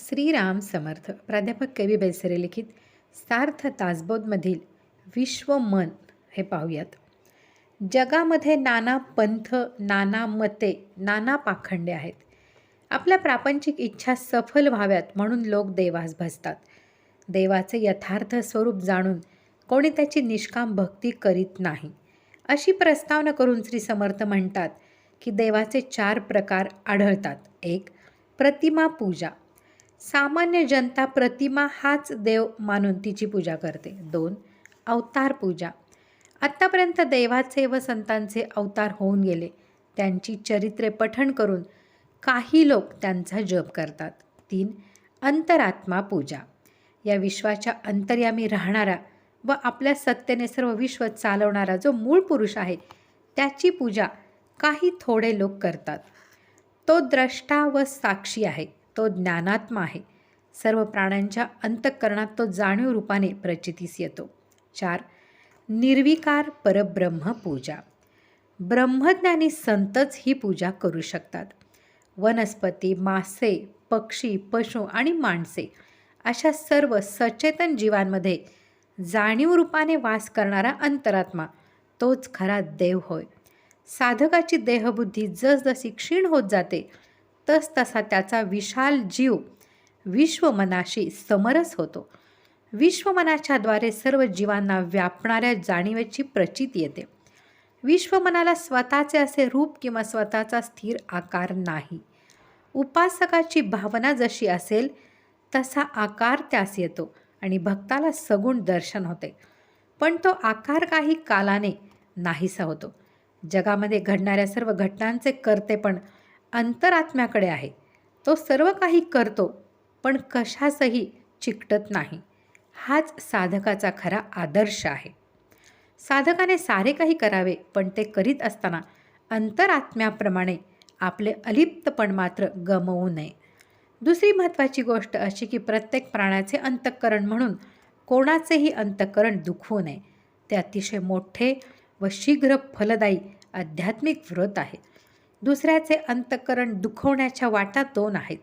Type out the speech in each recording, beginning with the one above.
श्रीराम समर्थ प्राध्यापक के. बैसरे लिखित सार्थ तासबोधमधील विश्व मन हे पाहूयात. जगामध्ये नाना पंथ नाना मते नाना पाखंडे आहेत. आपल्या प्रापंचिक इच्छा सफल व्हाव्यात म्हणून लोक देवास भजतात देवाचे यथार्थ स्वरूप जाणून कोणी त्याची निष्काम भक्ती करीत नाही. अशी प्रस्तावना करून श्री समर्थ म्हणतात की देवाचे चार प्रकार आढळतात. एक प्रतिमा पूजा. सामान्य जनता प्रतिमा हाच देव मानून तिची पूजा करते. दोन अवतार पूजा. आत्तापर्यंत देवाचे व संतांचे अवतार होऊन गेले. त्यांची चरित्रे पठण करून काही लोक त्यांचा जप करतात. तीन अंतरात्मा पूजा. या विश्वाच्या अंतर्यामी राहणारा व आपल्या सत्तेने सर्व विश्व चालवणारा जो मूळ पुरुष आहे त्याची पूजा काही थोडे लोक करतात. तो द्रष्टा व साक्षी आहे. तो ज्ञानात्मा आहे. सर्व प्राण्यांच्या अंतःकरणात तो जाणीव रूपाने प्रचितीस येतो. चार निर्विकार परब्रह्म पूजा. ब्रह्मज्ञानी संतच ही पूजा करू शकतात. वनस्पती मासे पक्षी पशु आणि माणसे अशा सर्व सचेतन जीवांमध्ये जाणीव रूपाने वास करणारा अंतरात्मा तोच खरा देव होय. साधकाची देहबुद्धी जसजशी क्षीण होत जाते तसतसा त्याचा विशाल जीव विश्वमनाशी समरस होतो. विश्वमनाच्याद्वारे सर्व जीवांना व्यापणाऱ्या जाणीवेची प्रचित येते. विश्वमनाला स्वतःचे असे रूप किंवा स्वतःचा स्थिर आकार नाही. उपासकाची भावना जशी असेल तसा आकार त्यास येतो आणि भक्ताला सगुण दर्शन होते. पण तो आकार काही कालाने नाहीसा होतो. जगामध्ये घडणाऱ्या सर्व घटनांचे करते पण अंतरात्म्याकडे आहे. तो सर्व काही करतो पण कशासही चिकटत नाही. हाच साधकाचा खरा आदर्श आहे. साधकाने सारे काही करावे पण ते करीत असताना अंतरात्म्याप्रमाणे आपले अलिप्तपण मात्र गमवू नये. दुसरी महत्त्वाची गोष्ट अशी की प्रत्येक प्राण्याचे अंतःकरण म्हणून कोणाचेही अंतःकरण दुखवू नये. ते अतिशय मोठे व शीघ्र फलदायी आध्यात्मिक व्रत आहे. दुसऱ्याचे अंतःकरण दुखवण्याच्या वाटा दोन आहेत.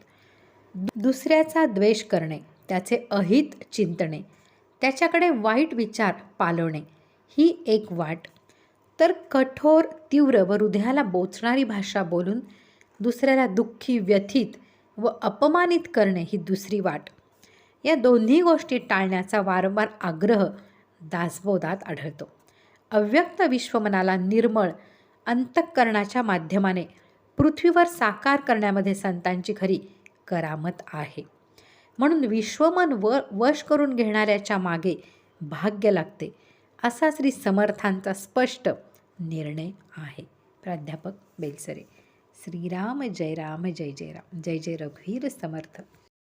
दुसऱ्याचा द्वेष करणे त्याचे अहित चिंतणे त्याच्याकडे वाईट विचार पालवणे ही एक वाट. तर कठोर तीव्र व हृदयाला बोचणारी भाषा बोलून दुसऱ्याला दुःखी व्यथित व अपमानित करणे ही दुसरी वाट. या दोन्ही गोष्टी टाळण्याचा वारंवार आग्रह दासबोधात आढळतो. अव्यक्त विश्वमनाला निर्मळ अंतःकरणाच्या माध्यमाने पृथ्वीवर साकार करण्यामध्ये संतांची खरी करामत आहे. म्हणून विश्वमन व वश करून घेणाऱ्याच्या मागे भाग्य लागते असा श्री समर्थांचा स्पष्ट निर्णय आहे. प्राध्यापक बेलसरे श्रीराम जय राम जय जय राम जय जय रघुवीर समर्थ.